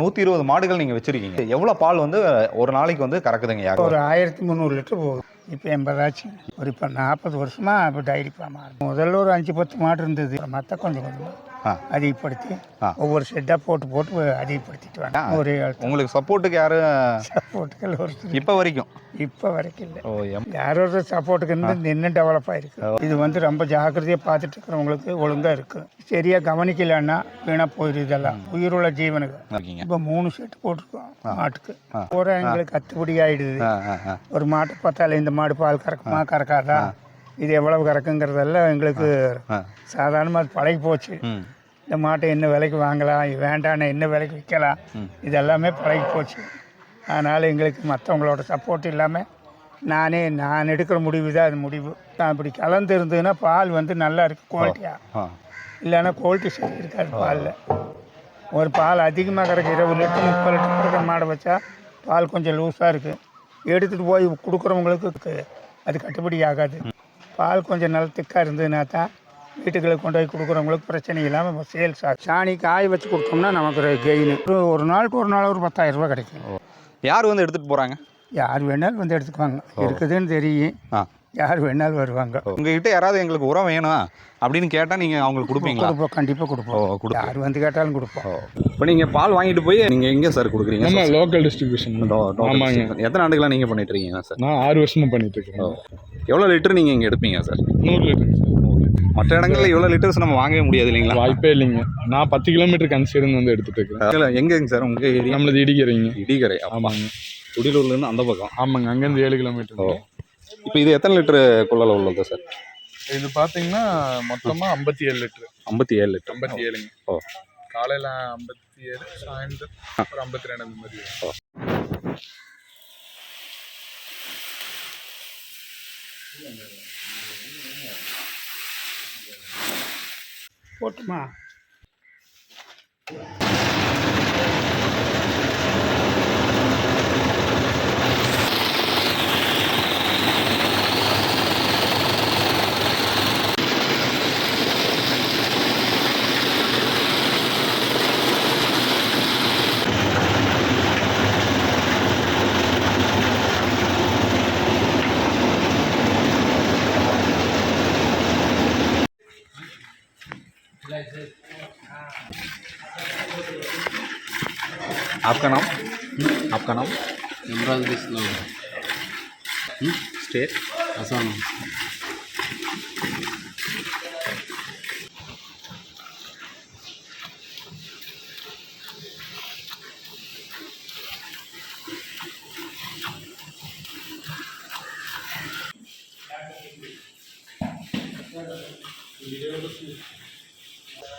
நூற்றி இருபது மாடுகள் நீங்கள் வச்சுருக்கீங்க. எவ்வளோ பால் வந்து ஒரு நாளைக்கு வந்து கறக்குதுங்க ஒரு ஆயிரத்தி முந்நூறு லிட்டர் போகுது இப்போ எண்பதாச்சு ஒரு இப்போ நாற்பது வருஷமாக இப்போ டைரி ஃபார்ம் முதல்ல ஒரு அஞ்சு பத்து மாடு இருந்தது. மற்ற கொஞ்சம் கொஞ்சமாக அதிகப்படுத்தி. ஒவ்வொரு செட்டாக போட்டு போட்டு அதிகப்படுத்திட்டு வாங்க ஒரு உங்களுக்கு சப்போர்ட்டுக்கு யாரும் சப்போர்ட்டுகள் ஒரு இப்போ வரைக்கும்? இப்போ வரைக்கும் இல்லை. ஓ யாரோ ஒரு சப்போர்ட்டுக்கு இருந்து இன்னும் டெவலப் ஆயிருக்கு. இது வந்து ரொம்ப ஜாக்கிரதையாக பார்த்துட்டு இருக்கிறவங்களுக்கு ஒழுங்காக இருக்கு. சரியாக கவனிக்கலன்னா வீணாக போயிடுது இதெல்லாம். உயிருள்ள ஜீவனுக்கு இப்போ மூணு செட்டு போட்டிருக்கோம் மாட்டுக்கு. ஒரு எங்களுக்கு கட்டுப்படி ஆயிடுது. ஒரு மாட்டை பார்த்தாலே இந்த மாடு பால் கறக்குமா கறக்காதா? இது எவ்வளவு கறக்குங்கிறதெல்லாம் எங்களுக்கு சாதாரணமாக பழகி போச்சு. இந்த மாட்டை என்ன விலைக்கு வாங்கலாம் வேண்டான்னு என்ன விலைக்கு விற்கலாம் ம். இது எல்லாமே பழகி போச்சு. அதனால் எங்களுக்கு மற்றவங்களோட சப்போர்ட் இல்லாமல் நானே நான் எடுக்கிற முடிவு தான் அது முடிவு. நான் இப்படி கலந்து இருந்ததுன்னா பால் வந்து நல்லா இருக்குது குவாலிட்டியாக இல்லைன்னா குவாலிட்டி சரி இருக்காது பாலில். ஒரு பால் அதிகமாக கிடக்கு இருபது லிட்டர் முப்பது லிட்டர் கிடக்கிற மாடை வச்சா பால் கொஞ்சம் லூஸாக இருக்குது எடுத்துகிட்டு போய் கொடுக்குறவங்களுக்கு அது கட்டுப்படி ஆகாது. பால் கொஞ்சம் நல்லா திக்காக இருந்ததுன்னா தான் வீட்டுகளுக்கு கொண்டு போய் கொடுக்குறவங்களுக்கு பிரச்சனை இல்லாமல் சேல்ஸ் ஆகும் சாணி காய வச்சு கொடுத்தோம்னா நமக்கு ஒரு கெயின் ஒரு நாளுக்கு ஒரு நாள் ஒரு பத்தாயிரம் ரூபாய் கிடைக்கும். யார் வந்து எடுத்துகிட்டு போகிறாங்க யார் வேணாலும் வந்து எடுத்துக்குவாங்க. இருக்குதுன்னு தெரியும். ஆ. யார் வேணாலும் வருவாங்க. உங்ககிட்ட யாராவது எங்களுக்கு உரம் வேணும்? அப்படின்னு கேட்டால் நீங்கள் அவங்களுக்கு கொடுப்பீங்களா? கொடுப்போம் கண்டிப்பாக கொடுப்போம். கொடு யார் வந்து கேட்டாலும் கொடுப்போம். இப்போ நீங்கள் பால் வாங்கிட்டு போய் நீங்கள் எங்கே சார் கொடுக்குறீங்க? நம்ம லோக்கல் டிஸ்ட்ரிபியூஷன் ஆமாங்க. எத்தனை ஆண்டுகளா நீங்கள் பண்ணிட்டு இருக்கீங்க சார்? நான் ஆறு வருஷமா பண்ணிட்டு இருக்கேன். எவ்வளோ லிட்டர் நீங்கள் இங்கே எடுப்பீங்க சார்? நூறு லிட்டர். மற்ற இடங்கள்ல இவ்வளோ லிட்டர்ஸ் நம்ம வாங்கவே முடியாது இல்லைங்களா? வாய்ப்பே இல்லைங்க. நான் பத்து கிலோமீட்டர் கன்சிடர்ந்து வந்து எடுத்துட்டு இருக்கேன். எங்கேங்க சார்? உங்கள் ஏரியா? நம்மளது இடிக்கிறீங்க இடிகரை ஆமாங்க. குடிலூர்லேருந்து அந்த பக்கம். ஆமாங்க அங்கேருந்து ஏழு கிலோமீட்டர் இப்போ இது எத்தனை லிட்டரு குள்ளல உள்ளது சார்? இது பார்த்தீங்கன்னா மொத்தமாக ஐம்பத்தி ஏழு லிட்டர் ஐம்பத்தி ஏழு லிட்டர் ஐம்பத்தி ஏழுங்க ஓ. காலையில் ஐம்பத்தி ஏழு சாயந்தரம் ஒரு ஐம்பத்தி ரெண்டு அந்த மாதிரி போட்டுமா? आपका नाम आपका नाम इमरान इस्लाम स्टेट आसाम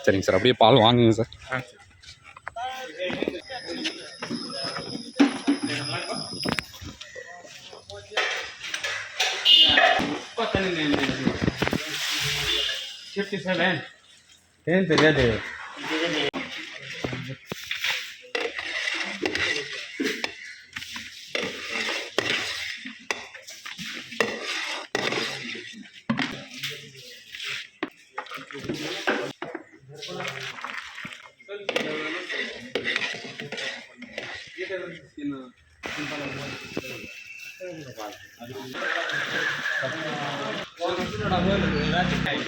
சரிங்க சார் அப்படியே பால் வாங்குங்க சார் पता नहीं नहीं नहीं 57 10 पे ज़्यादा है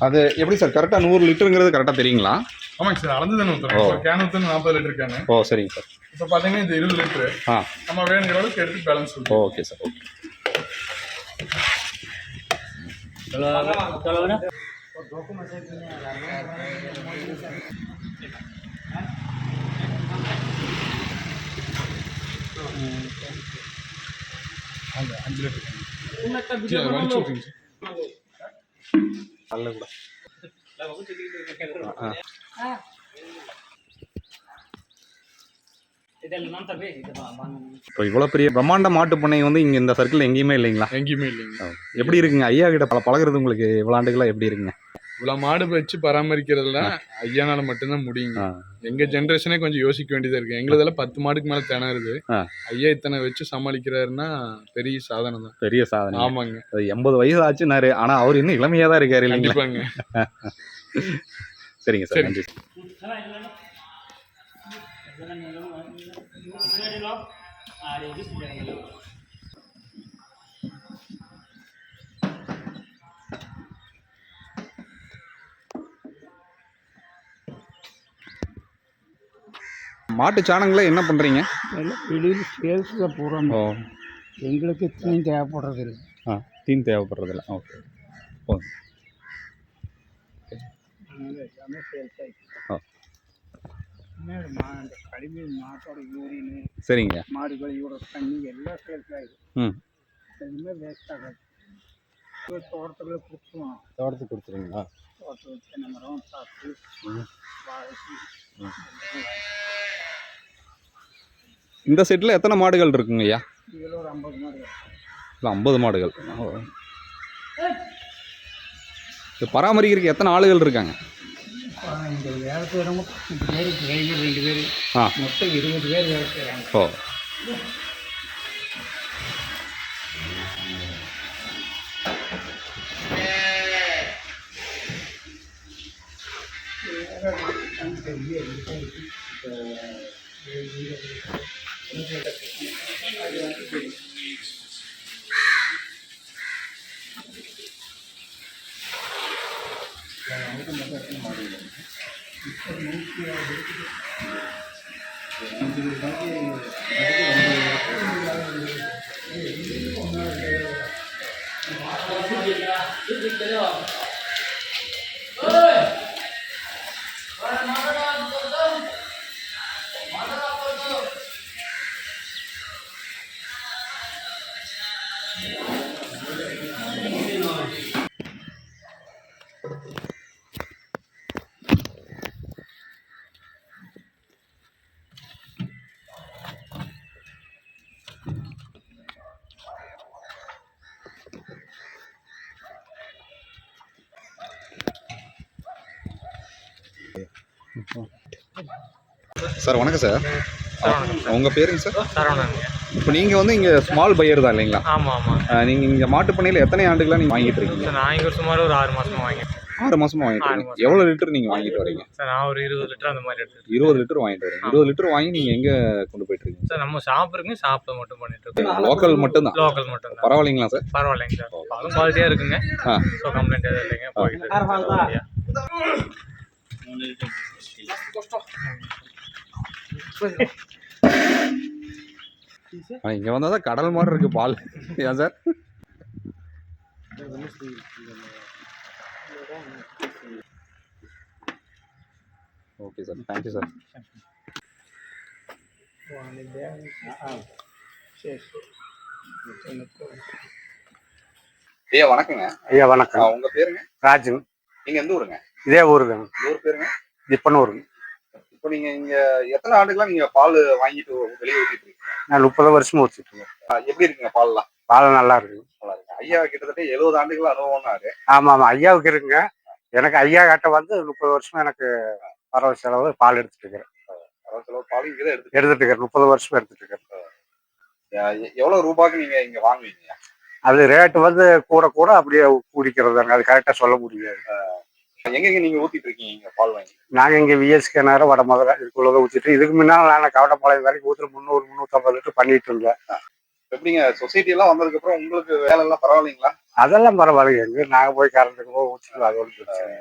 அது எப்படி சார்? கரெக்டாக நூறு லிட்டருங்கிறது கரெக்டாக தெரியுங்களா? ஆமாங்க சார் அளந்து தானே ஊற்றுறோம் கேன் ஊற்றுன்னு நாற்பது லிட்டர் கேனு ஓ சரிங்க சார். இப்போ பார்த்தீங்கன்னா இது இருபது லிட்டரு. ஆ. நம்ம வேணுங்கிற அளவுக்கு எடுத்து balance okay sir okay kalau kalau mana? అల్లం కూడా ah. இப்போ இவ்வளோ பெரிய பிரம்மாண்ட மாட்டு பண்ணை வந்து இங்கே இந்த சர்க்கிள் எங்கேயுமே இல்லைங்களா? எங்கேயுமே இல்லைங்க. எப்படி இருக்குங்க? ஐயா கிட்ட பல பழகுறது உங்களுக்கு இவ்வளோ ஆண்டுகளா எப்படி இருக்குங்க? இவ்வளோ மாடு வச்சு பராமரிக்கிறதுல ஐயானால மட்டும்தான் முடியுங்க. எங்க ஜென்ரேஷனே கொஞ்சம் யோசிக்க வேண்டியதா இருக்கு. எங்களுதெல்லாம் பத்து மாடுக்கு மேல திணறுது. ஐயா இத்தனை வச்சு சமாளிக்கிறாருன்னா பெரிய சாதனை தான். பெரிய சாதனை. ஆமாங்க. எண்பது வயசு ஆச்சுனாரு ஆனா அவர் இன்னும் இளமையா தான் இருக்காரு இல்லைங்களா? கண்டிப்பாங்க. சரிங்க சார் நன்றி மாட்டு சாணங்களை என்ன பண்றீங்க? எல்லாம் வெளியில் சேல்ஸில் போகிறோம் ஓ. எங்களுக்கு இத்தனையும் தேவைப்படுறது இல்லை ஆ தீன் தேவைப்படுறதில்ல. ஓகே. போதும் எல்லாமே சேல்ஸ் ஆகிடுச்சு ஆ. மா அந்த கழிவு மாட்டோட யூரின் சரிங்க. மாடு கழிவோட தண்ணி எல்லாம் சேல்ஸ் ஆகிடும் எதுவுமே வேஸ்ட் ஆகாது. கொடுத்துருவோம் தோட்டத்துக்கு கொடுத்துருங்களா தோட்டத்தில் தென்னை மரம் சாப்பிட்டு வாழைக்கு இந்த செட்டில் எத்தனை மாடுகள் இருக்குங்க ஐயா? இதில் ஒரு ஐம்பது மாடு இல்லை ஐம்பது மாடுகள். இது பராமரிக்கிறதுக்கு எத்தனை ஆளுகள் இருக்காங்க? இந்த வேலை செய்கிறவங்க பத்து சார் வணக்கம் சார். உங்க பேருங்க சார்? சரவணனுங்க. இப்போ நீங்க வந்து இங்க ஸ்மால் பையர் தான் இல்லைங்களா? ஆமாம் ஆமாம் அஹ் நீங்க இங்க மாட்டு பண்ணையில எத்தனை ஆண்டுகளா நீங்க வாங்கிட்டு இருக்கீங்க? சார் நான் இங்கே சுமார் ஒரு ஆறு மாசமா வாங்கிட்டேன் ஆறு மாசமா வாங்கிட்டு ஆறு இருக்கீங்க. மாசம். எவ்வளவு லிட்டர் நீங்க வாங்கிட்டு வரீங்க? சார் நான் ஒரு இருபது லிட்டர் அந்த மாதிரி எடுத்துருக்கேன் இருபது லிட்டர் வாங்கிட்டு வரீங்க. இருபது லிட்டர் வாங்கி நீங்க எங்க கொண்டு போயிட்டு இருக்கீங்க? சார் நம்ம சாப்பிட்றதுங்க சாப்பிட மட்டும் பண்ணிட்டு இருக்கோம். லோக்கல் மட்டும்தான்? லோக்கல் மட்டும் தான் பரவாயில்லைங்களா சார்? பரவாயில்லைங்க சார். பாலும் குவாலிட்டியாக இருக்குங்க. ஆ. ஸோ கம்ப்ளைண்ட் எதுவும் இல்லைங்க. போயிட்டு இருக்கு சார் நல்லபடியா. ஆனா, இங்க வந்தா தான் கடல் மாதிரி இருக்கு பால். ஏன் sir? Okay sir thank you sir சரி ஐயா வணக்கங்க. ஐயா வணக்கம். உங்க பேருங்க? ராஜன். நீங்க எந்த ஊருங்க? இதே ஊருங்க. ஊர் பேருங்க? திப்பனூர் இப்போ நீங்க இங்க எத்தனை ஆண்டுகளா நீங்க பால் வாங்கிட்டு வெளியே ஊத்திட்டு இருக்கீங்க? நான் முப்பது வருஷமா வச்சுட்டு இருக்கேன். எப்படி இருக்குங்க பால்லாம்? பால் நல்லா இருக்கு. நல்லா இருக்கு. ஐயா கிட்டத்தட்ட எழுபது ஆண்டுகள் அனுபவம்னாரு ஆமா ஆமா. ஐயாவுக்கு இருக்குங்க. எனக்கு ஐயா கிட்ட வந்து முப்பது வருஷமா எனக்கு பரவ செலவு பால் எடுத்துட்டு இருக்கிறேன். அறுபது கிலோ பால் இங்கே எடுத்து எடுத்துட்டு இருக்கிறேன். முப்பது வருஷமா எடுத்துட்டு இருக்கிறேன் எவ்வளவு ரூபாய்க்கு நீங்க இங்க வாங்குவீங்க? அது ரேட்டு வந்து கூட கூட அப்படியே கூடிக்கிறதாங்க அது கரெக்டா சொல்ல முடியாது. எங்கெங்க நீங்க ஊத்திட்டு இருக்கீங்க பால் வாங்கி? நாங்க இங்க விஎஸ்கே நேரம் வட மதுரை இதுக்குள்ளதை ஊத்திட்டு இதுக்கு முன்னால் நான் கவடப்பாளையம் வரைக்கும் ஊத்துற முந்நூறு முந்நூற்றம்பது லிட்டர் பண்ணிட்டு இருந்தேன். எப்படிங்க சொசைட்டி எல்லாம் வந்ததுக்கு அப்புறம் உங்களுக்கு வேலை எல்லாம் பரவாயில்லைங்களா? அதெல்லாம் பரவாயில்லைங்க. எங்க நாங்க போய் கறந்துக்கு போய் ஊற்றிட்டு அதோட பிரச்சனை.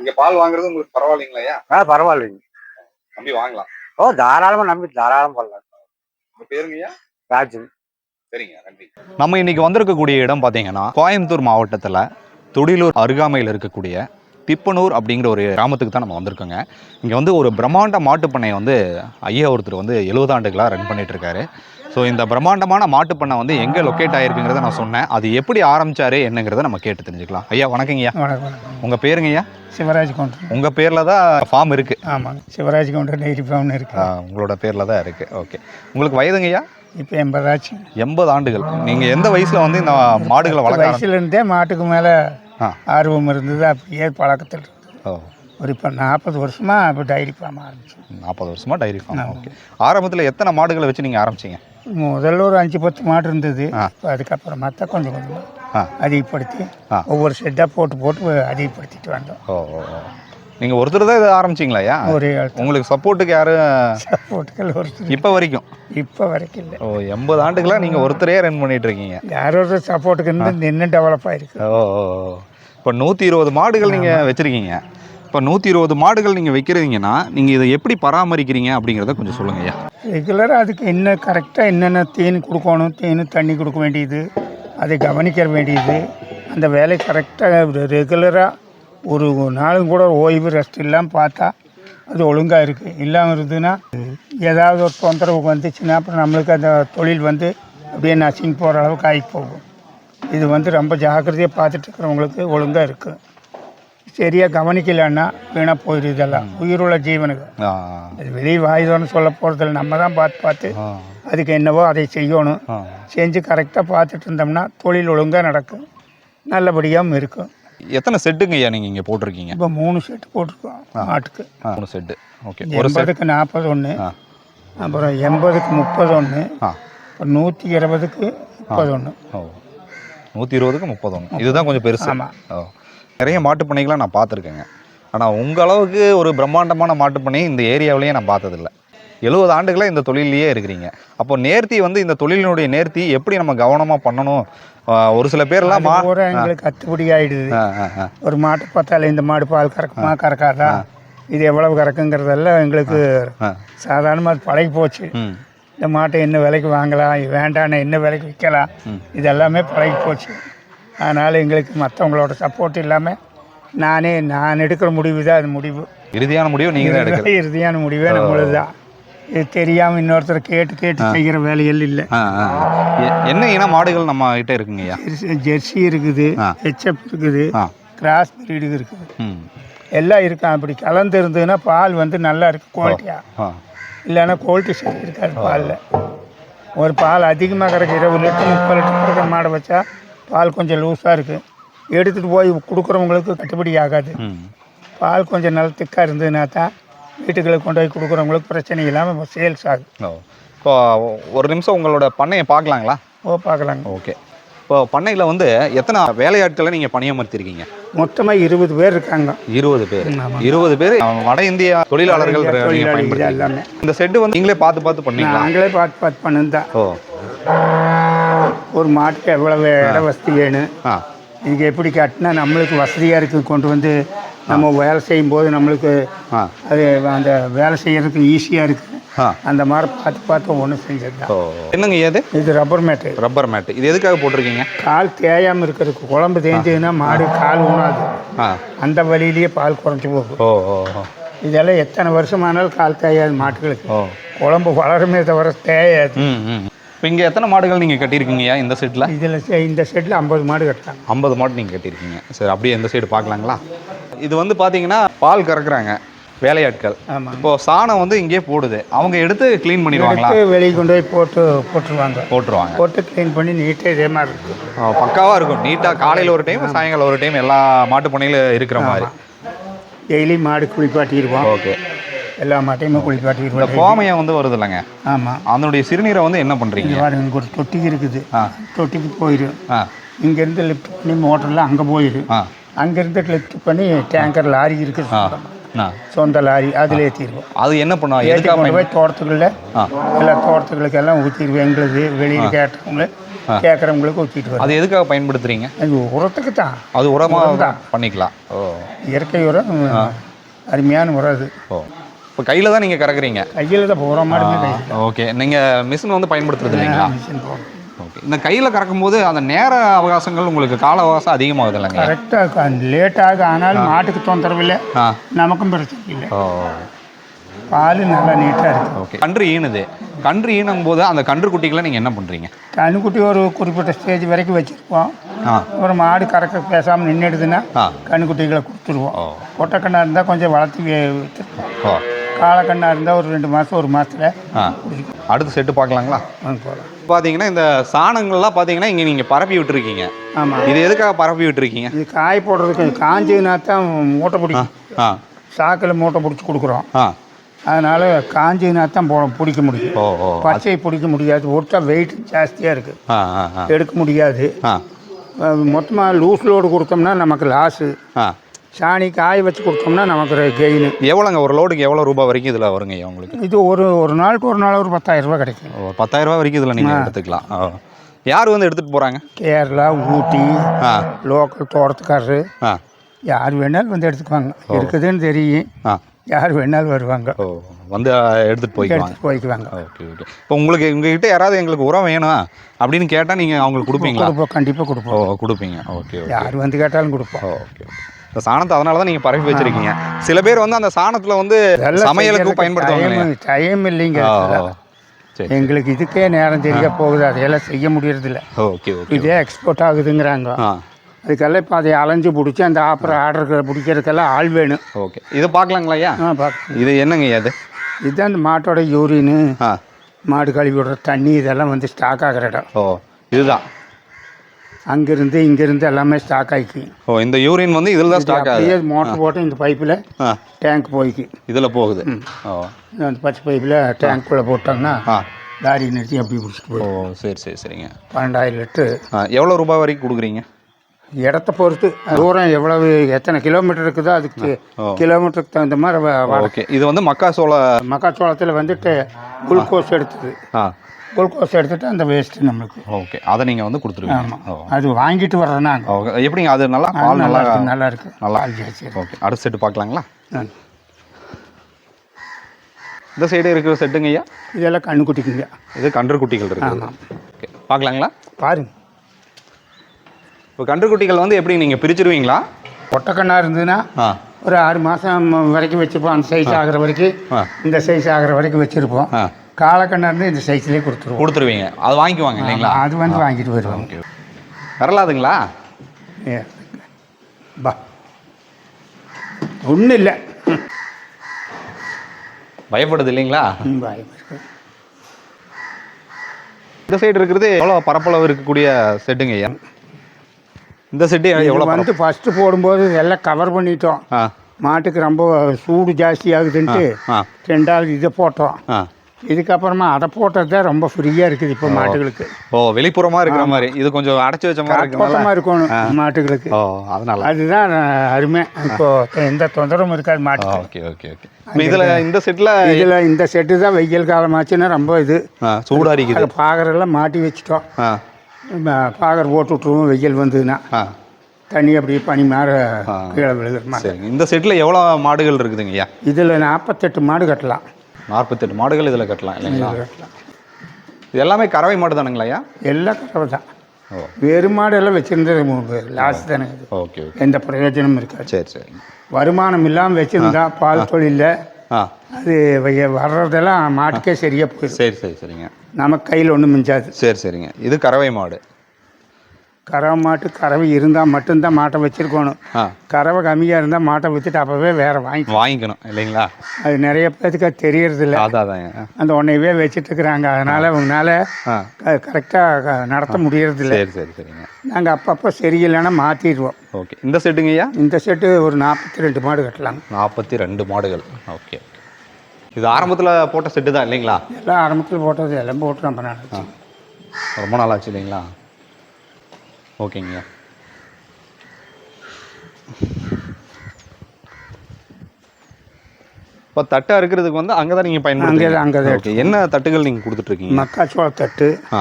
இங்க பால் வாங்குறது உங்களுக்கு பரவாயில்லைங்களா ஆ பரவாயில்லைங்க. நம்பி வாங்கலாம். ஓ தாராளமா நம்பி தாராளம் பண்ணலாம் உங்க பேருங்க ஐயா ராஜன். சரிங்க நன்றி. நம்ம இன்னைக்கு வந்திருக்கக்கூடிய இடம் பார்த்தீங்கன்னா கோயம்புத்தூர் மாவட்டத்தில் துடிலூர் அருகாமையில் இருக்கக்கூடிய திப்பனூர் அப்படிங்கிற ஒரு கிராமத்துக்கு தான் நம்ம வந்திருக்கோங்க. இங்கே வந்து ஒரு பிரம்மாண்ட மாட்டுப் பண்ணையை வந்து ஐயா ஒருத்தர் வந்து எழுபது ஆண்டுகளாக ரன் பண்ணிட்டு இருக்காரு ஸோ இந்த பிரம்மாண்டமான மாட்டுப் பண்ணை வந்து எங்கே லொக்கேட் ஆகிருக்குங்கிறத நான் சொன்னேன். அது எப்படி ஆரம்பிச்சாரு என்னங்கிறத நம்ம கேட்டு தெரிஞ்சுக்கலாம். ஐயா வணக்கங்க ஐயா வணக்கம். உங்கள் பேருங்க ஐயா சிவராஜ் கவுண்டர். உங்கள் பேரில் தான் ஃபார்ம் இருக்குது ஆமாங்க. சிவராஜ் கவுண்டர் டெய்ரி ஃபார்ம்னு இருக்கு. உங்களோட பேரில் தான் இருக்குது ஓகே உங்களுக்கு வயதுங்க ஐயா இப்போ எண்பதாச்சு. எண்பது ஆண்டுகள். நீங்கள் எந்த வயசில் வந்து இந்த மாடுகளை வளர்க்க வயசுலேருந்தே மாட்டுக்கு மேலே ஆர்வம் இருந்தது அப்படியே பழக்கத்தில் இருந்தது. ஒரு இப்போ நாற்பது வருஷமாக இப்போ டைரி ஃபார்ம் ஆரம்பிச்சோம். நாற்பது வருஷமா டைரி ஃபார்ம் ஓகே ஆரம்பத்தில் எத்தனை மாடுகளை வச்சு நீங்கள் ஆரம்பிச்சீங்க? முதல்ல ஒரு அஞ்சு பத்து மாடு இருந்தது. அதுக்கப்புறமா தான் கொஞ்சம் கொஞ்சமாக அதிகப்படுத்தி. ஒவ்வொரு ஷெட்டாக போட்டு போட்டு அதிகப்படுத்திட்டு வந்தோம். ஓ ஓ ஓ. நீங்கள் ஒருத்தர் தான் இதை ஆரம்பிச்சிங்களா ஐயா? ஒரே உங்களுக்கு சப்போர்ட்டுக்கு யாரும் சப்போர்ட்டுகள் ஒரு இப்போ வரைக்கும். இப்போ வரைக்கும் இல்லை. ஓ எண்பது ஆண்டுகளாக நீங்கள் ஒருத்தரே ரன் பண்ணிட்டு இருக்கீங்க. யாரோ ஒரு சப்போர்ட்டுக்கு இருந்து இன்னும் டெவலப் ஆயிருக்கு. ஓ. இப்போ நூற்றி இருபது மாடுகள் நீங்கள் வச்சுருக்கீங்க. இப்போ நூற்றி இருபது மாடுகள் நீங்கள் வைக்கிறீங்கன்னா நீங்கள் இதை எப்படி பராமரிக்கிறீங்க அப்படிங்கிறத கொஞ்சம் சொல்லுங்க ஐயா. ரெகுலராக அதுக்கு என்ன கரெக்டாக என்னென்ன தேன் கொடுக்கணும்? தேன் தண்ணி கொடுக்க வேண்டியது அதை கவனிக்க வேண்டியது அந்த வேலை கரெக்டாக ரெகுலராக ஒரு நாளும் கூட ஓய்வு ரெஸ்ட் இல்லாமல் பார்த்தா அது ஒழுங்காக இருக்குது இல்லாமல் இருந்ததுன்னா ஏதாவது ஒரு தொந்தரவு வந்துச்சுன்னா அப்புறம் நம்மளுக்கு அந்த தொழில் வந்து அப்படியே நசிங்க போகிற அளவுக்கு ஆகி போகும். இது வந்து ரொம்ப ஜாக்கிரதையாக பார்த்துட்டு இருக்கிறவங்களுக்கு ஒழுங்காக இருக்குது சரியாக கவனிக்கலைன்னா வீணாக போயிடுது இதெல்லாம். உயிருள்ள ஜீவனுக்கு அது வெளியே வாயுதோன்னு சொல்ல போகிறதில்ல நம்ம தான் பார்த்து பார்த்து அதுக்கு என்னவோ அதை செய்யணும். செஞ்சு கரெக்டாக பார்த்துட்டு இருந்தோம்னா தொழில் ஒழுங்காக நடக்கும். நல்லபடியாகவும் இருக்கும். எத்தனை செட்டுங்க ஐயா நீங்கள் இங்கே போட்டிருக்கீங்க? இப்போ மூணு செட்டு போட்டிருக்கோம் மாட்டுக்கு ஆ, மூணு செட்டு ஓகே ஒரு செட் எண்பதுக்கு நாற்பது ஒன்று அப்புறம் எண்பதுக்கு முப்பது ஒன்று ஆ. இப்போ நூற்றி இருபதுக்கு முப்பது ஒன்று ஓ. நூற்றி இருபதுக்கு முப்பது. ஒன்று இதுதான் கொஞ்சம் பெருசு. ஆமாம் ஓ. நிறைய மாட்டுப் பண்ணைகளை நான் பார்த்துருக்கேங்க. ஆனால் உங்கள் அளவுக்கு ஒரு பிரம்மாண்டமான மாட்டுப் பண்ணை இந்த ஏரியாவிலேயே நான் பார்த்ததில்ல. எழுபது ஆண்டுகளாக இந்த தொழிலையே இருக்கிறீங்க. அப்போ நேர்த்தி வந்து இந்த தொழிலினுடைய நேர்த்தி எப்படி நம்ம கவனமாக பண்ணணும்? ஒரு சில பேர்லாம் மா எங்களுக்கு கத்துப்படி ஆயிடுது. ஒரு மாட்டை பார்த்தாலே இந்த மாடு பால் கறக்குமா கறக்காதா? இது எவ்வளவு கறக்குங்கிறதெல்லாம் எங்களுக்கு சாதாரணமாக அது பழகி போச்சு. இந்த மாட்டை என்ன விலைக்கு வாங்கலாம் இது வேண்டான்னு என்ன விலைக்கு விற்கலாம் இது எல்லாமே பழகி போச்சு. அதனால் எங்களுக்கு மற்றவங்களோட சப்போர்ட் இல்லாமல் நானே நான் எடுக்கிற முடிவு தான் அது முடிவு. இறுதியான முடிவு நீங்கள் தான் இறுதியான முடிவே நம்மளுது தான் இது தெரியாமல் இன்னொருத்தர் கேட்டு கேட்டு செய்கிற வேலைகள் இல்லை. என்ன இன மாடுகள் நம்ம கிட்ட இருக்குங்க ஐயா? ஜெர்சி- இருக்குது. ஹெச்எப் இருக்குது கிராஸ் பிரீடு இருக்குது. எல்லாம் இருக்கும் அப்படி கலந்து இருந்ததுன்னா பால் வந்து நல்லா இருக்கு குவாலிட்டியாக இல்லைன்னா குவாலிட்டி சரி இருக்காது பாலில். ஒரு பால் அதிகமாக கறக்கு இருபது லிட்டர் முப்பது லிட்டர் கறக்கிற மாடை வச்சா பால் கொஞ்சம் லூஸாக இருக்குது எடுத்துகிட்டு போய் கொடுக்குறவங்களுக்கு கட்டுப்படி ஆகாது. பால் கொஞ்சம் நல்ல திக்காக இருந்ததுன்னா தான் வீட்டுகளுக்கு கொண்டு போய் கொடுக்குறவங்களுக்கு பிரச்சனை இல்லாமல் சேல்ஸ் ஆகுது. ஓ இப்போ ஒரு நிமிஷம் உங்களோட பண்ணையை பார்க்கலாங்களா? ஓ பார்க்கலாங்க. ஓகே. இப்போ பண்ணையில் வந்து எத்தனை வேலையாட்களை நீங்கள் பணியமர்த்திருக்கீங்க? மொத்தமாக இருபது பேர் இருக்காங்க. இருபது பேர். இருபது பேர். வட இந்தியா தொழிலாளர்கள் எல்லாமே. இந்த செட்டு வந்து நீங்களே பார்த்து பார்த்து பண்ணீங்களா? நாங்களே பார்த்து பார்த்து பண்ணது தான். ஓ. ஒரு மாட்டுக்கு எவ்வளவு இட வசதி வேணும்? ஆ. இதுக்கு எப்படி கட்டினா நம்மளுக்கு வசதியாக இருக்குது கொண்டு வந்து நம்ம வேலை செய்யும்போது நம்மளுக்கு ஆ. அது அந்த வேலை செய்யறதுக்கு ஈஸியாக இருக்குது அந்த மாதிரி பார்த்து பார்த்து ஒன்று செஞ்சது தான் ஓ. என்னங்க ஏது இது ரப்பர் மேட்டு ரப்பர் மேட்டு இது எதுக்காக போட்டிருக்கீங்க? கால் தேயாமல் இருக்கிறதுக்கு குழம்பு தேஞ்சதுன்னா மாடு கால் ஊனாது. அந்த வழியிலேயே பால் குறைஞ்சி போகும். இதெல்லாம் எத்தனை வருஷமானாலும் கால் தேயாது மாட்டுகளுக்கு. குழம்பு வளருமே தவிர தேயாது. இப்போ இங்கே எத்தனை மாடுகள் நீங்கள் கட்டியிருக்கீங்கய்யா இந்த செட்டில் இதில் இந்த செட்டில் ஐம்பது மாடு கட்டுறாங்க ஐம்பது மாடு நீங்கள் கட்டியிருக்கீங்க. சரி அப்படியே இந்த சைடு பார்க்கலாங்களா? இது வந்து பார்த்தீங்கன்னா பால் கறக்குறாங்க வேலையாட்கள். இப்போ சாணம் வந்து இங்கேயே போடுது. அவங்க எடுத்து க்ளீன் பண்ணிடுவாங்களா? வெளியே கொண்டு போய் போட்டு போட்டுருவாங்க. போட்டுருவாங்க. போட்டு க்ளீன் பண்ணி நீட்டாக இதே மாதிரி இருக்கும். பக்காவாக இருக்கும். நீட்டாக காலையில் ஒரு டைம் சாயங்காலம் ஒரு டைம் எல்லா மாட்டு பண்ணையில இருக்கிற மாதிரி. டெய்லி மாடு குளிப்பாட்டிடுவோம். ஓகே. எல்லா மாட்டையுமே இந்த குளிப்பாட்டிடுவோம் கோமையம் வந்து வருது இல்லைங்க? ஆமாம் அதனுடைய சிறுநீரை வந்து என்ன பண்ணுறீங்க இங்கே ஒரு தொட்டி இருக்குது. தொட்டிக்கு போயிடும் ஆ. இங்கேருந்து லிஃப்ட் பண்ணி மோட்டரில் அங்கே போயிடும் ஆ. அங்கேருந்து லிஃப்ட் பண்ணி டேங்கர் லாரி இருக்குது. சொந்த லாரி அதில் ஏற்றிடுவோம் அது என்ன பண்ணுவோம் ஏற்றி கொண்டு போய் தோட்டத்துக்குள்ள. எல்லா தோட்டத்துகளுக்கு எல்லாம் ஊற்றிடுவோம் எங்களுக்கு வெளியில் கேட்டவங்க கேட்குறவங்களுக்கு ஊற்றிட்டு அது எதுக்காக பயன்படுத்துறீங்க? அது உரத்துக்கு தான். அது உரமாக உரம்தான். பண்ணிக்கலாம். ஓ. இயற்கை உரம் அருமையான உரம் அது. ஓ. இப்போ கையில் தான் நீங்கள் கறக்குறீங்க? கையில் தான் உரம் மாடுமே கையில். ஓகே. நீங்கள் மிஷின் வந்து பயன்படுத்துறது இல்லைங்களா? மிஷின் போகும் ஓகே. இந்த கையில் கறக்கும்போது அந்த நேர அவகாசங்கள் உங்களுக்கு கால அவகாசம் அதிகமாகுது இல்லைங்க கரெக்டாக லேட் ஆனாலும் மாட்டுக்கு தொந்தரவு இல்லை ஆ. நமக்கும் பிரச்சனை இல்லை. ஓ. பால் நல்லா நீட்டாக இருக்குது ஓகே. கன்று ஈனுது. கன்று ஈனும் போது அந்த கன்று குட்டிகளை நீங்கள் என்ன பண்ணுறீங்க கண்ணுக்குட்டி ஒரு குறிப்பிட்ட ஸ்டேஜ் வரைக்கும் வச்சுருப்போம். ஒரு மாடு கறக்க பேசாமல் நின்றுடுதுன்னா ஆ. கண்ணுக்குட்டிகளை கொடுத்துருவோம். ஓ. பொட்டக்கண்ணா இருந்தால் கொஞ்சம் வளர்த்து வே- வித்துருவோம் ஓ. காலக்கண்ணா இருந்தால் ஒரு ரெண்டு மாதம் ஒரு மாதத்தில் அடுத்த செட்டு பார்க்கலாங்களா? போகலாம் பார்த்தீங்கன்னா இந்த சாணங்கள்லாம் பார்த்தீங்கன்னா இங்கே நீங்கள் பரப்பி விட்டுருக்கீங்க. ஆமாம் இது எதுக்காக பரப்பி விட்டுருக்கீங்க? இது காய் போடுறதுக்கு காஞ்சினா தான் மூட்டை பிடிக்கும். ஆ சாக்கில் மூட்டை பிடிச்சி கொடுக்குறோம். ஆ. அதனால் காஞ்சினா தான் போ பிடிக்க முடியும். ஓ ஓ. பச்சை பிடிக்க முடியாது. ஒட்டா வெயிட் ஜாஸ்தியாக இருக்குது ஆ ஆ ஆ. எடுக்க முடியாது. ஆ. மொத்தமாக லூஸ் லோடு கொடுத்தோம்னா நமக்கு லாஸு ஆ. சாணி காய வச்சு கொடுத்தோம்னா நமக்கு கெயின் எவ்வளோங்க? ஒரு லோடுக்கு எவ்வளோ ரூபாய் வரைக்கும் இதில் வருங்க உங்களுக்கு? இது ஒரு ஒரு நாளுக்கு ஒரு நாள் ஒரு பத்தாயிரம் ரூபாய் கிடைக்கும். ஓ பத்தாயிரம் ரூபாய் வரைக்கும் இதில் நீங்கள் எடுத்துக்கலாம். யார் வந்து எடுத்துகிட்டு போகிறாங்க? கேரளா ஊட்டி ஆ. லோக்கல் தோட்டத்துக்காரரு. ஆ. யார் வேணாலும் வந்து எடுத்துக்குவாங்க. இருக்குதுன்னு தெரியும். ஆ. யார் வேணாலும் வருவாங்க. ஓ வந்து எடுத்துகிட்டு போய்க்குவாங்க. போய்க்குவாங்க. Okay okay. இப்போ உங்களுக்கு உங்ககிட்ட யாராவது எங்களுக்கு உரம் வேணும்? அப்படின்னு கேட்டால் நீங்கள் அவங்களுக்கு கொடுப்பீங்களா? கொடுப்போம் கண்டிப்பாக ஓ கொடுப்போம் கொடுப்பீங்க. ஓகே யார் வந்து கேட்டாலும் கொடுப்போம். ஓகே. இந்த சாணத்தை அதனால தான் நீங்கள் பரப்பி வச்சிருக்கீங்க. சில பேர் வந்து அந்த சாணத்தில் வந்து சமையலுக்கு பயன்படுத்துவாங்க டைம் இல்லைங்க. எங்களுக்கு இதுக்கே நேரம் தெரிய போகுது. அதையெல்லாம் செய்ய முடியறதில்ல. ஓகே ஓகே இதே எக்ஸ்போர்ட் ஆகுதுங்கிறாங்க. அதுக்கெல்லாம் இப்போ அதை அலைஞ்சு பிடிச்சி அந்த ஆப்பர் ஆர்டர் பிடிக்கிறதுக்கெல்லாம் ஆள் வேணும். ஓகே. இதை பார்க்கலாங்களா ஐயா? ஆ பார்க்க இது என்னங்க ஐயா இது இதுதான் அந்த மாட்டோட யூரின் மாடு கழுவி விடுற தண்ணி இதெல்லாம் வந்து ஸ்டாக் ஆகிற இடம். ஓ இதுதான். அங்கேருந்து இங்கேருந்து எல்லாமே ஸ்டாக் ஆகிக்கு ஓ இந்த யூரின் வந்து இதில் தான் ஸ்டாக் ஆகுது? மோட்டர் போட்டு இந்த பைப்பில் டேங்க் போய்க்கு இதில் போகுது. ஓ. அந்த பச்சை பைப்பில் டேங்க்குள்ளே போட்டாங்கன்னா லாரி நிறுத்தி அப்படி பிடிச்சிட்டு ஓ சரி சரி சரிங்க. பன்னெண்டாயிரம் லிட்டரு. எவ்வளோ ரூபாய் வரைக்கும் கொடுக்குறீங்க? இடத்த பொறுத்து. தூரம் எவ்வளவு எத்தனை கிலோமீட்டர் இருக்குதோ அதுக்கு. கிலோமீட்டருக்கு தகுந்த மாதிரி ஓகே. இது வந்து மக்காசோள மக்காச்சோளத்தில் வந்துட்டு குளுக்கோஸ் எடுத்தது. ஆ. குளுக்கோஸ் எடுத்துட்டு அந்த வேஸ்ட்டு நம்மளுக்கு. ஓகே அதை நீங்கள் வந்து கொடுத்துருவீங்க. ஆமாம் ஓ அது வாங்கிட்டு வர்றோம் நாங்கள் ஓகே எப்படிங்க? அது நல்லா பால் நல்லா நல்லா இருக்கு நல்லா இருக்கு. இருக்கு. ஓகே அடுத்த செட்டு பார்க்கலாங்களா. இந்த சைடு இருக்கிற செட்டுங்க ஐயா? இதெல்லாம் கண்ணுக்குட்டிக்குங்க இது கன்று குட்டிகள் இருக்குது ஓகே பார்க்கலாங்களா? பாருங்க. இப்போ கன்று குட்டிகள் வந்து எப்படி நீங்கள் பிரிச்சிருவீங்களா? ஒட்டக்கண்ணா இருந்ததுன்னா ஒரு ஆறு மாதம் வரைக்கும் வச்சுருப்போம் அந்த சைஸ் ஆகிற வரைக்கும். ஆ. இந்த சைஸ் ஆகிற வரைக்கும் வச்சுருப்போம். ஆ காலக்கண்ணா இருந்து இந்த சைஸ்லேயே கொடுத்துருவோம். கொடுத்துருவீங்க. அது வாங்கிக்குவாங்க இல்லைங்களா? அது வந்து வாங்கிட்டு வருவாங்க ஓகே வரலாதுங்களா? ஏ, பா. ஒன்றும் இல்லை. பயப்படுது இல்லைங்களா. இந்த சைடு இருக்கிறது எவ்வளோ பரப்பளவு இருக்கக்கூடிய செட்டுங்க ஐயா? இந்த செட்டு எவ்வளோ வந்து ஃபஸ்ட்டு போடும்போது எல்லாம் கவர் பண்ணிட்டோம். ஆ. மாட்டுக்கு ரொம்ப சூடு ஜாஸ்தி ஆகுதுன்ட்டு ஆ. ரெண்டாவது இதை போட்டோம். ஆ. இதுக்கப்புறமா அதை போட்டது தான் ரொம்ப ஃப்ரீயாக இருக்குது இப்போ மாட்டுகளுக்கு. ஓ வெளிப்புறமா இருக்கிற மாதிரி. இது கொஞ்சம் அடைச்சி வச்ச மாதிரி காத்தோட்டமாக இருக்கணும் மாட்டுகளுக்கு. ஓ அதனால. அதுதான் அருமை. இப்போ எந்த தொந்தரவும் இருக்காது மாட்டுக்கு. Okay okay okay. இதில் இந்த செட்டில் இதில் இந்த செட்டு தான் வெயில் காலமாச்சுன்னா ரொம்ப இது. சூடாக இருக்குது பாகரெல்லாம் மாட்டி வச்சுட்டோம். பாகர் போட்டு விட்ருவோம் வெயில் வந்ததுன்னா. தண்ணி அப்படியே பனி மாற. கீழே சரிங்க இந்த செட்டில் எவ்வளோ மாடுகள் இருக்குதுங்க ஐயா? இதில் நாற்பத்தெட்டு மாடு கட்டலாம். நாற்பத்தெட்டு மாடுகள் இதில் கட்டலாம் இல்லைங்களா? கட்டலாம். இது எல்லாமே கறவை மாடு தானுங்களா ஐயா? எல்லாம் கறவை தான். வெறு மாடு எல்லாம் வச்சுருந்தது லாஸ் தானே ஓகே ஓகே. எந்த பிரயோஜனமும் இருக்காது. சரி சரிங்க வருமானம் இல்லாமல் வச்சுருந்தா பால் தொழிலில் அது வர்றதெல்லாம் மாட்டுக்கே சரியாக போயிடும். சரி சரி சரிங்க. நமக்கு கையில் ஒன்றும் மிஞ்சாது. சரி சரிங்க. இது கறவை மாடு. கறவை மாட்டு கறவை இருந்தால் மட்டும்தான் மாட்டை வச்சுருக்கணும். கறவை கம்மியாக இருந்தால் மாட்டை விற்றுட்டு அப்போவே வேறு வாங்கி வாங்கிக்கணும் இல்லைங்களா? அது நிறைய பேருக்கு அது தெரியறதில்ல. அதான் அந்த ஒன்றையவே வச்சுட்டு இருக்கிறாங்க அதனால் அவங்களால கரெக்டாக நடத்த முடியறதில்ல. சரி சரி சரிங்க. நாங்கள் அப்பப்போ சரியில்லைன்னா மாற்றிடுவோம் ஓகே. இந்த செட்டுங்க ஐயா? இந்த செட்டு ஒரு நாற்பத்தி ரெண்டு மாடு கட்டலாம். நாற்பத்தி ரெண்டு மாடுகள். ஓகே இது ஆரம்பத்தில் போட்ட செட்டு தான் இல்லைங்களா? எல்லாம் ஆரம்பத்தில் போட்டது எல்லாம் போட்டு ரொம்ப நாள். ரொம்ப நாள் ஆச்சு இல்லைங்களா? ஓகேங்க இப்போ தட்டை இருக்கிறதுக்கு வந்து அங்கே தான் நீங்கள் அங்கே பயன்படுத்துங்க தான் அங்கே தான். ஓகே என்ன தட்டுகள் நீங்கள் கொடுத்துட்ருக்கீங்க? மக்காச்சோள தட்டு ஆ.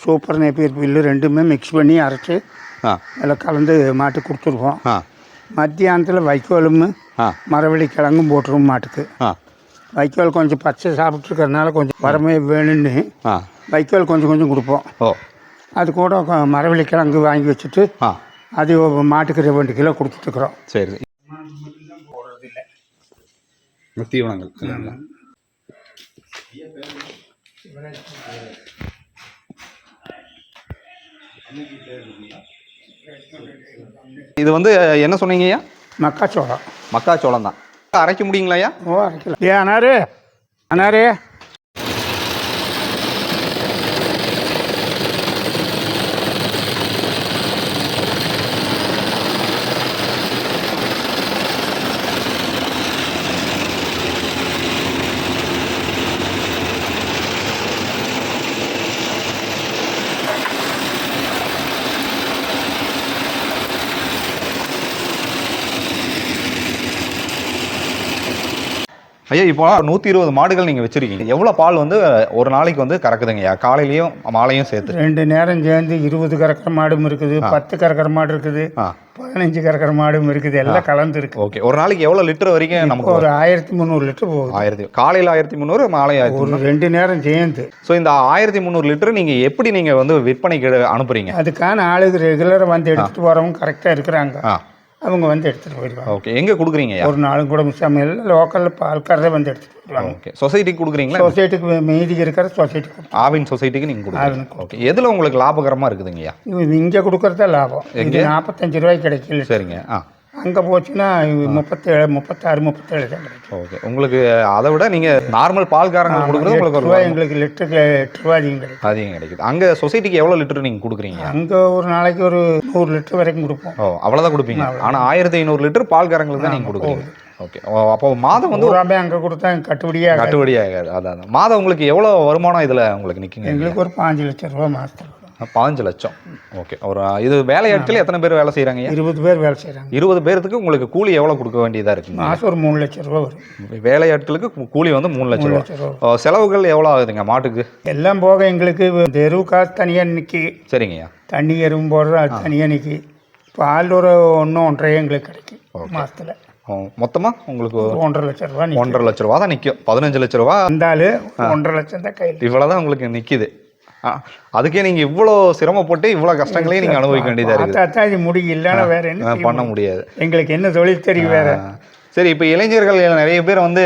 சூப்பர் நேப்பியர் புல்லு ரெண்டுமே மிக்ஸ் பண்ணி அரைச்சி ஆ. எல்லாம் கலந்து மாட்டுக்கு கொடுத்துருவோம் ஆ. மத்தியானத்தில் வைக்கோலும் ஆ. மரவள்ளி கிழங்கும் போட்டுருவோம் மாட்டுக்கு. ஆ. வைக்கோல் கொஞ்சம் பச்சை சாப்பிட்ருக்கறனால கொஞ்சம் வரமே வேணும்னு ஆ. வைக்கோல் கொஞ்சம் கொஞ்சம் கொடுப்போம். ஓ. அது கூட மரவள்ளி கிழங்கு வாங்கி வச்சுட்டு அது ஒரு மாட்டுக்கு ரெண்டு கிலோ கொடுத்துட்ருக்குறோம் சரி. தீவனங்கள். இது வந்து என்ன சொன்னீங்கய்யா மக்காச்சோளம். மக்காச்சோளம் தான். அரைக்க முடியுங்களாய்யா ஓ அரைக்கலாம் ஏ அனாரு அனாரு. ஐயா இப்போ நூற்றி இருபது மாடுகள் நீங்கள் வச்சுருக்கீங்க. எவ்வளோ பால் வந்து ஒரு நாளைக்கு வந்து கறக்குதுங்கய்யா காலையிலையும் மாலையும் சேர்த்து. ரெண்டு நேரம் சேர்ந்து இருபது கறக்கிற மாடும் இருக்குது பத்து கறக்கிற மாடு இருக்குது பதினஞ்சு கறக்கிற மாடும் இருக்குது எல்லாம் கலந்து இருக்கு ஓகே. ஒரு நாளைக்கு எவ்வளோ லிட்டர் வரைக்கும் நமக்கு ஒரு ஆயிரத்தி முந்நூறு லிட்டர் போகுது. ஆயிரத்தி காலையில் ஆயிரத்தி முந்நூறு மாலை ஒரு ரெண்டு நேரம் சேர்ந்து. ஸோ இந்த ஆயிரத்தி முந்நூறு லிட்டர் நீங்கள் எப்படி நீங்கள் வந்து விற்பனைக்கு அனுப்புறீங்க? அதுக்கான ஆளுங்க ரெகுலராக வந்து எடுத்துட்டு போகிறவங்க கரெக்டாக இருக்கிறாங்க. அவங்க வந்து எடுத்துகிட்டு போயிடுவாங்க ஓகே எங்கே கொடுக்குறீங்கய்யா ஒரு நாளும் கூட மிஸ்ஸாம எல்லாம் லோக்கலில் பால்காரரே வந்து எடுத்துகிட்டு போயிடுவாங்க ஓகே சொசைட்டிக்கு கொடுக்குறீங்களா? சொசைட்டிக்கு மீதி இருக்கிற சொசைட்டி ஆவின் சொசைட்டிக்கு நீங்கள் கொடுக்குறீங்க. ஓகே எதில் உங்களுக்கு லாபகரமாக இருக்குதுங்கய்யா? இங்கே கொடுக்குறதா லாபம். இது நாற்பத்தஞ்சு ரூபாய்க்கு கிடைக்கல. சரிங்க ஆ. அங்கே போச்சுன்னா முப்பத்தேழு முப்பத்தாறு முப்பத்தேழு தான் கிடைக்கும் ஓகே. உங்களுக்கு அதை விட நீங்கள் நார்மல் பால்காரங்களுக்கு கொடுக்குறது உங்களுக்கு ஒரு ரூபாய் எங்களுக்கு லிட்டருக்கு எட்டு ரூபாய் அதிகம் கிடைக்கும். அதிகம் கிடைக்குது. அங்கே சொசைட்டிக்கு எவ்வளோ லிட்டர் நீங்கள் கொடுக்குறீங்க? அங்கே ஒரு நாளைக்கு ஒரு நூறு லிட்டர் வரைக்கும் கொடுப்போம். ஓ அவ்வளோதான் கொடுப்பீங்க. ஆனால் ஆயிரத்தி ஐநூறு லிட்டர் பால்காரங்களுக்கு தான் நீங்கள் கொடுக்குறீங்க. ஓகே. அப்போ மாதம் வந்து பூராமே அங்கே கொடுத்தா கட்டுப்படியாக கட்டுப்படி ஆகாது. அதான். மாதம் உங்களுக்கு எவ்வளோ வருமானம் இதில் உங்களுக்கு நிற்குங்க எங்களுக்கு ஒரு பாஞ்சு லட்சம் ரூபா மாதத்துக்கு பாஞ்சு லட்சம். ஓகே ஒரு இது வேலையாட்கள் எத்தனை பேர் வேலை செய்கிறாங்க இருபது பேர் வேலை செய்கிறாங்க இருபது பேருக்கு உங்களுக்கு கூலி எவ்வளோ கொடுக்க வேண்டியதாக இருக்குங்க மாதம் ஒரு மூணு லட்சம் ரூபா வரும். வேலையாட்களுக்கு கூ- கூலி வந்து மூணு லட்சம் ரூபா. செலவுகள் எவ்வளோ ஆகுதுங்க மாட்டுக்கு? எல்லாம் போக எங்களுக்கு எருவு காசு தனியாக நிற்கி சரிங்கய்யா தண்ணி எருவும் போடுறது அது தனியாக நிற்கி பால் ஒரு ஒன்று ஒன்றரை எங்களுக்கு கிடைக்கும் மாதத்தில் மொத்தமாக உங்களுக்கு ஒன்றரை லட்சம் ரூபா ஒன்றரை லட்ச ரூபா தான் நிற்கும் பதினஞ்சு லட்ச ரூபா வந்தாலும் ஒன்றரை லட்சம் தான் கையில். இவ்வளோ தான் உங்களுக்கு நிற்கிது அதுக்கே நீங்கள் இவ்வளோ சிரமப்பட்டு இவ்வளோ கஷ்டங்களையும் நீங்கள் அனுபவிக்க வேண்டியதாக இருக்குது. முடியும் இல்லைன்னா வேற என்ன பண்ண? முடியாது. எங்களுக்கு என்ன தொழில் தெரியும் வேற. சரி இப்போ இளைஞர்கள் நிறைய பேர் வந்து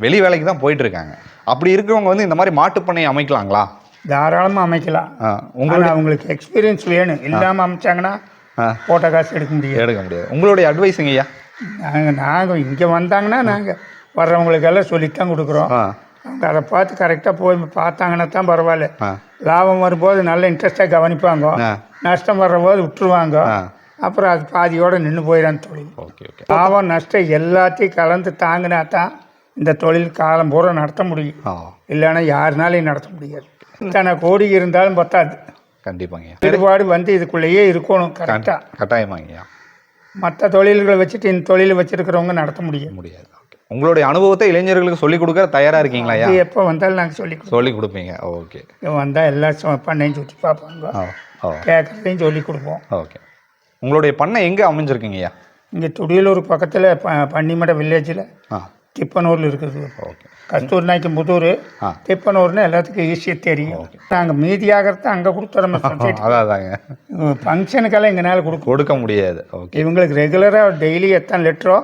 வெளி வேலைக்கு தான் போயிட்டு இருக்காங்க அப்படி இருக்கிறவங்க வந்து இந்த மாதிரி மாட்டுப்பண்ணை அமைக்கலாங்களா? தாராளமாக அமைக்கலாம். ஆ, உங்க ஆனால் அவங்களுக்கு எக்ஸ்பீரியன்ஸ் வேணும். இல்லாமல் அமைச்சாங்கன்னா. போட்ட காசு எடுக்க முடியாது. எடுக்க முடியாது. உங்களுடைய அட்வைஸுங்க ஐயா நாங்கள் நாங்கள் இங்கே வந்தாங்கன்னா நாங்கள் வர்றவங்களுக்கெல்லாம் சொல்லித்தான் கொடுக்குறோம். அவங்க அதை பார்த்து கரெக்டாக போய் பார்த்தாங்கன்னா தான் பரவாயில்ல. ஆ. லாபம் வரும்போது நல்ல இன்ட்ரெஸ்டாக கவனிப்பாங்க. நஷ்டம் வர்றபோது விட்டுருவாங்க. அப்புறம் அது பாதியோட நின்று போயிடான் தொழில் ஓகே ஓகே. லாபம் நஷ்டம் எல்லாத்தையும் கலந்து தாங்கினா தான் இந்த தொழில் காலம் பூரா நடத்த முடியும். இல்லைன்னா யாருனாலையும் நடத்த முடியாது. இத்தனை கோடி இருந்தாலும் பத்தாது. கண்டிப்பாங்க. ஐயா ஈடுபாடு வந்து இதுக்குள்ளேயே இருக்கணும் கரெக்டாக கட்டாயமாங்க. ஐயா மற்ற தொழில்களை வச்சுட்டு இந்த தொழில் வச்சிருக்கிறவங்க நடத்த முடியும் முடியாது. உங்களுடைய அனுபவத்தை இளைஞர்களுக்கு சொல்லிக் கொடுக்க தயாராக இருக்கீங்களா ஐயா? எப்போ வந்தாலும் நாங்கள் சொல்லி சொல்லிக் கொடுப்பீங்க. ஓகே. வந்தால் எல்லாம் பண்ணையும் சுற்றி பார்ப்பாங்க கேட்குறதையும் சொல்லி கொடுப்போம். ஓகே. உங்களுடைய பண்ணை எங்கே அமைஞ்சிருக்கீங்க ஐயா? இங்கே துடியலூர் பக்கத்தில் ப பன்னிமட வில்லேஜில் ஆ. திப்பனூரில் இருக்குது. ஓகே. கஸ்தூர் நாய்க்கு புதூர். திப்பனூர்னு எல்லாத்துக்கும் ஈஸியாக தெரியும். நாங்கள் மீதியாகிறத அங்கே கொடுத்துறோம் அதாங்க ஃபங்க்ஷனுக்கெல்லாம் எங்களால் கொடுக்கும் கொடுக்க முடியாது. ஓகே. இவங்களுக்கு ரெகுலராக டெய்லி எத்தனை லிட்டரோ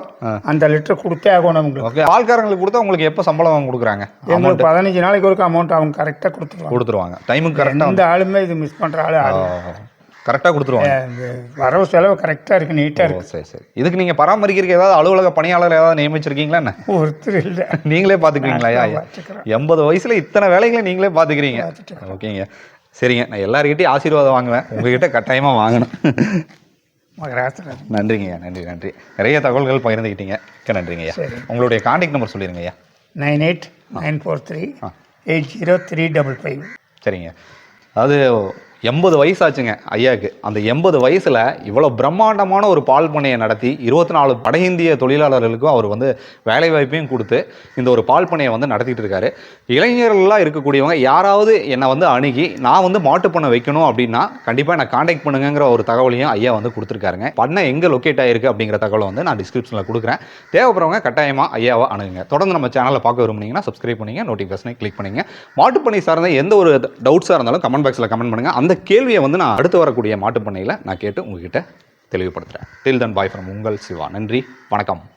அந்த லிட்டர் கொடுத்தே ஆகணும் அவங்களுக்கு ஓகே. ஆள்காரங்களுக்கு கொடுத்தா உங்களுக்கு எப்போ சம்பளம் கொடுக்குறாங்க? எங்களுக்கு பதினஞ்சு நாளைக்கு ஒருக்க அமௌண்ட் அவங்க கரெக்டாக கொடுத்துருவாங்க. கொடுத்துருவாங்க. டைமுக்கு கரெக்டாக எந்த ஆளுமே இது மிஸ் பண்ணுற ஆள் ஆளு கரெக்டாக கொடுத்துருவாங்க. வரவு செலவு கரெக்டாக இருக்குது நீட்டாக ஓ இருக்குது சரி சரி. இதுக்கு நீங்கள் பராமரிக்கிறதுக்கு ஏதாவது அலுவலக பணியாளர் ஏதாவது நியமிச்சிருக்கீங்களா என்ன? ஒருத்தர் இல்லை. நீங்களே பார்த்துக்கிறோம். எண்பது வயசுல இத்தனை வேலைகளை நீங்களே பார்த்துக்கிறீங்க ஓகேங்க. சரிங்க. நான் எல்லாருக்கிட்டையும் ஆசீர்வாதம் வாங்குவேன். உங்ககிட்ட கட்டாயமாக வாங்கணும். மகராசன் நன்றிங்கய்யா நன்றி நன்றி. நிறைய தகவல்கள் பகிர்ந்துக்கிட்டீங்க நன்றிங்கய்யா. சரி. உங்களுடைய காண்டாக்ட் நம்பர் சொல்லிடுங்க ஐயா nine eight nine four three eight zero three double five. சரிங்க. அதாவது எண்பது வயசாச்சுங்க ஐயாவுக்கு அந்த எண்பது வயசில் இவ்வளோ பிரம்மாண்டமான ஒரு பால் பண்ணையை நடத்தி இருபத்தி நாலு வட இந்திய தொழிலாளர்களுக்கும் அவர் வந்து வேலைவாய்ப்பையும் கொடுத்து இந்த ஒரு பால் பண்ணையை வந்து நடத்திட்டு இருக்காரு. இளைஞர்கள்லாம் இருக்கக்கூடியவங்க யாராவது என்னை வந்து அணுகி நான் வந்து மாட்டுப் பண்ணை வைக்கணும் அப்படின்னா கண்டிப்பாக என்னை காண்டாக்ட் பண்ணுங்கிற ஒரு தகவலையும் ஐயா வந்து கொடுத்துருக்காருங்க. பண்ணை எங்கே லொக்கேட் ஆகிருக்கு அப்படிங்கிற தகவலை வந்து நான் டிஸ்கிரிப்ஷனில் கொடுக்குறேன். தேவைப்படுறவங்க கட்டாயமாக ஐயாவை அணுகுங்க. தொடர்ந்து நம்ம சேனலை பார்க்க விரும்புனீங்கன்னா சப்ஸ்கிரைப் பண்ணிங்க நோட்டிஃபிகேஷனை கிளிக் பண்ணுங்க. மாட்டுப்பண்ணை சார்ந்த எந்த ஒரு டவுட்ஸாக இருந்தாலும் கமெண்ட் பாக்ஸில் கமெண்ட் பண்ணுங்கள் அந்த அந்த கேள்வியை வந்து நான் அடுத்து வரக்கூடிய மாட்டுப் பண்ணையில் நான் கேட்டு உங்ககிட்ட தெளிவுபடுத்துகிறேன் டில் தன் பாய் ஃப்ரம் உங்கள் சிவா. நன்றி. வணக்கம்.